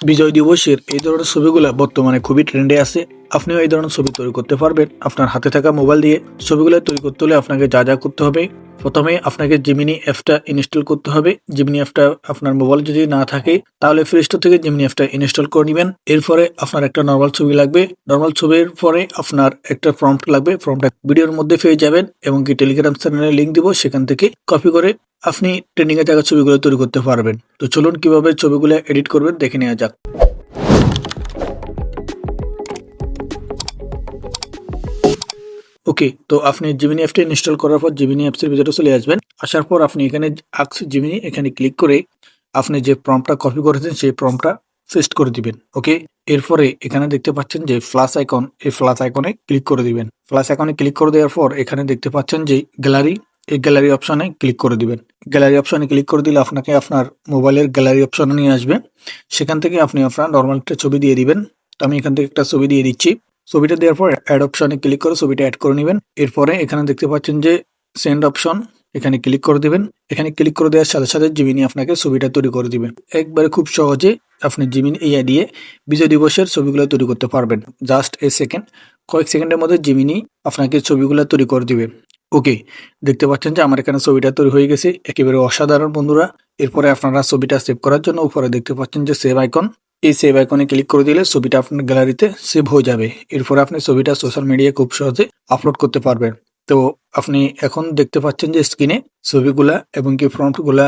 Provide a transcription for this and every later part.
বিজয় দিবসের এই ধরনের ছবিগুলো বর্তমানে খুবই ট্রেন্ডে আছে। আপনিও এই ধরনের ছবি তৈরি করতে পারবেন। আপনার হাতে থাকা মোবাইল দিয়ে ছবিগুলো তৈরি করতে হলে আপনাকে যা যা করতে হবে প্রথমে আপনাকে জিমিনি অ্যাপটা ইনস্টল করতে হবে। জিমিনি অ্যাপটা আপনার মোবাইল যদি না থাকে, তাহলে প্লে স্টোর থেকে জিমিনি অ্যাপটা ইনস্টল করে নেবেন। এরপরে আপনার একটা নর্মাল ছবি লাগবে। নর্মাল ছবির পরে আপনার একটা প্রম্পট লাগবে। প্রম্পটটা ভিডিওর মধ্যে পেয়ে যাবেন এবং কি টেলিগ্রাম চ্যানেলে লিঙ্ক দিব, সেখান থেকে কপি করে আপনি ট্রেন্ডিং এ থাকা ছবিগুলো তৈরি করতে পারবেন। তো চলুন কীভাবে ছবিগুলো এডিট করবেন, দেখে নেওয়া যাক। ওকে তো আপনি জিমিনি অ্যাপটি ইনস্টল করার পর জিমিনি অ্যাপসের ভিতরে চলে আসবেন। আসার পর আপনি এখানে আক্স জিমিনি এখানে ক্লিক করে আপনি যে প্রম্পটটা কপি করেছেন, সেই প্রম্পটটা পেস্ট করে দিবেন। ওকে এরপরে এখানে দেখতে পাচ্ছেন যে ফ্লাশ আইকন এই ফ্লাশ আইকনে ক্লিক করে দিবেন। ফ্লাশ আইকনে ক্লিক করে দেওয়ার পর এখানে দেখতে পাচ্ছেন যে গ্যালারি এই গ্যালারি অপশনে ক্লিক করে দিবেন। গ্যালারি অপশনে ক্লিক করে দিলে আপনাকে আপনার মোবাইলের গ্যালারি অপশনে নিয়ে আসবে। সেখান থেকে আপনি আপনার নর্মাল একটা ছবি দিয়ে দিবেন। তো আমি এখান থেকে একটা ছবি দিয়ে দিচ্ছি। ছবিটা দেওয়ার পর অ্যাড অপশনে ক্লিক করে ছবিটা অ্যাড করে নেবেন। এরপরে এখানে দেখতে পাচ্ছেন যে সেন্ড অপশন এখানে ক্লিক করে দিবেন। এখানে ক্লিক করে দেওয়ার সাথে সাথে জিমিনি আপনাকে ছবিটা তৈরি করে দিবেন একবারে খুব সহজে আপনি জিমিনি এআই দিয়ে বিজয় দিবসের ছবিগুলো তৈরি করতে পারবেন। জাস্ট এ সেকেন্ড কয়েক সেকেন্ডের মধ্যে জিমিনি আপনাকে ছবিগুলো তৈরি করে দিবে। ওকে দেখতে পাচ্ছেন যে আমার এখানে ছবিটা তৈরি হয়ে গেছে। একেবারে অসাধারণ বন্ধুরা। এরপরে আপনারা ছবিটা সেভ করার জন্য উপরে দেখতে পাচ্ছেন যে সেভ আইকন এই সেভ আইকনে ক্লিক করে দিলে ছবিটা আপনার গ্যালারিতে সেভ হয়ে যাবে। এরপর আপনি ছবিটা সোশ্যাল মিডিয়ায় খুব সহজে আপলোড করতে পারবেন। তো আপনি এখন দেখতে পাচ্ছেন যে স্ক্রিনে ছবিগুলা এবং কি ফ্রন্টগুলা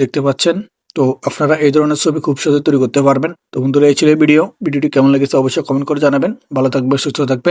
দেখতে পাচ্ছেন। তো আপনারা এই ধরনের ছবি খুব সহজে তৈরি করতে পারবেন। তো বন্ধুরা, এই ছিল ভিডিও ভিডিওটি কেমন লেগেছে অবশ্যই কমেন্ট করে জানাবেন। ভালো থাকবেন, সুস্থ থাকবেন।